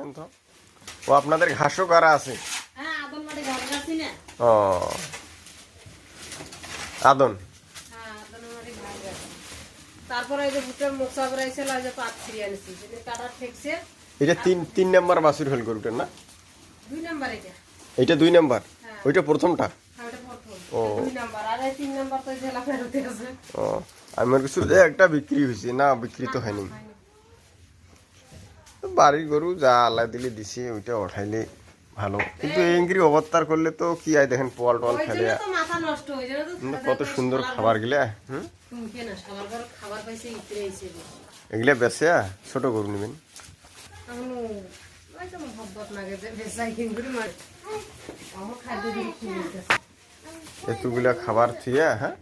দেখেন তো। ও আপনাদের ঘাসও করা আছে? হ্যাঁ ও। আদন হ্যাঁ তারপরে এই যে ভুট্টার পাত আনিছি। কাটা ঠেকছে। এটা তিন তিন নাম্বার হল গরুটার না? দুই নাম্বার এটা। এটা দুই নাম্বার? হ্যাঁ। ওইটা প্রথমটা? ও। দুই নাম্বার। আর এই তিন নাম্বার তো জেলা ফেরতে আছে। ও। আমি যে একটা বিক্রি হয়েছে। না বিক্রি তো হয়নি। বাড়ির গরু যা আল্লাহ দিলে দিছে ওইটা উঠাইলে ভালো। কিন্তু এঙ্গিরি অবতার করলে তো কি হয় দেখেন পোয়াল টোয়াল ওই ফেলে। তো মাথা নষ্ট যায় তো কত সুন্দর খাবার গিলা হুম? এগুলা বেছে ছোট গরু নেবেন। এতগুলা খাবার থুইয়া হ্যাঁ?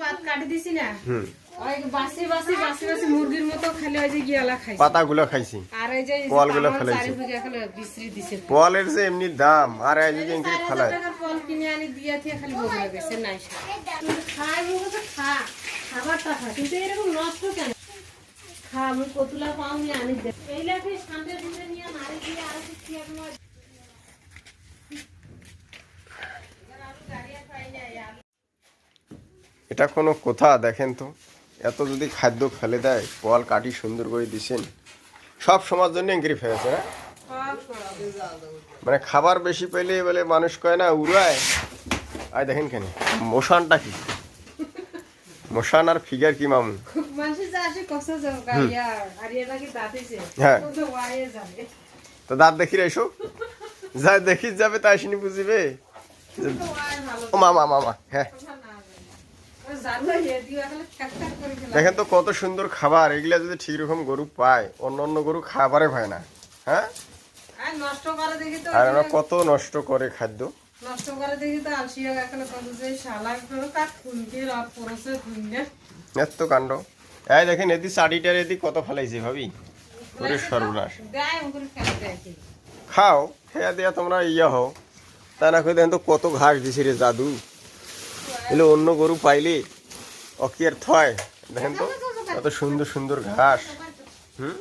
পাত কাটি দিছি না হুম। বাসি বাসি বাসি বাসি মুরগির মতো খালি ওই যে গিয়ালা খাইছে। পাতাগুলো খাইছি। আর এই যে পোয়ালগুলো আমার ফেলাইছে। চারি বিঘা খালি বিসরি দিছে। পোয়ালের যে এমনি দাম আর এই যে এঙ্গিরি চার হাজার ফালায়। টাকার ফল কিনে আনি দিয়া থেকে খালি বগলে গেছে নাই খাই মুখে তো খা খাবারটা খা। কিন্তু এরকম নষ্ট কেন? খা আমি কতুলা পাও নিয়ে আনি দে। এই লাঠি সামনে দিতে নিয়ে মারি দিয়ে আর কিছু কি একদম এটা কোনো কথা দেখেন তো। এত যদি খাদ্য ফেলে দেয় পোয়াল কাটি সুন্দর করে দিছেন সব সময়ের জন্য এঙ্গিরি ফেলেছে না মানে খাবার বেশি পেলে বলে মানুষ কয় না উড়ায়। আয় দেখেন কেন মশানটা কি? মশান আর ফিগার কি মামু হ্যাঁ। তো দাঁত দেখি এসো। যা দেখি যাবে তাই শুনি বুঝিবে। মামা মামা হ্যাঁ। দেখেন তো কত সুন্দর খাবার এগুলা যদি ঠিক রকম গরু পায় অন্য অন্য গরু খাবারে পায় না। হ্যাঁ? আর ওরা কত নষ্ট করে খাদ্য। নষ্ট করে দেখি তো আলসিয়া এখন কত যে শালা করে কাক খুনকে রাত পরশে খুনকে। এত কাণ্ড। এই দেখেন এদি এদি কত ফেলাইছে ভাবি? সর্বনাশ। খাও খেয়া দিয়া তোমরা ইয়া হও। তা না করে দেখেন তো কত ঘাস দিছে রে জাদু। এলে অন্য গরু পাইলে অকি আর থয়। দেখেন তো এত সুন্দর সুন্দর ঘাস। হুম?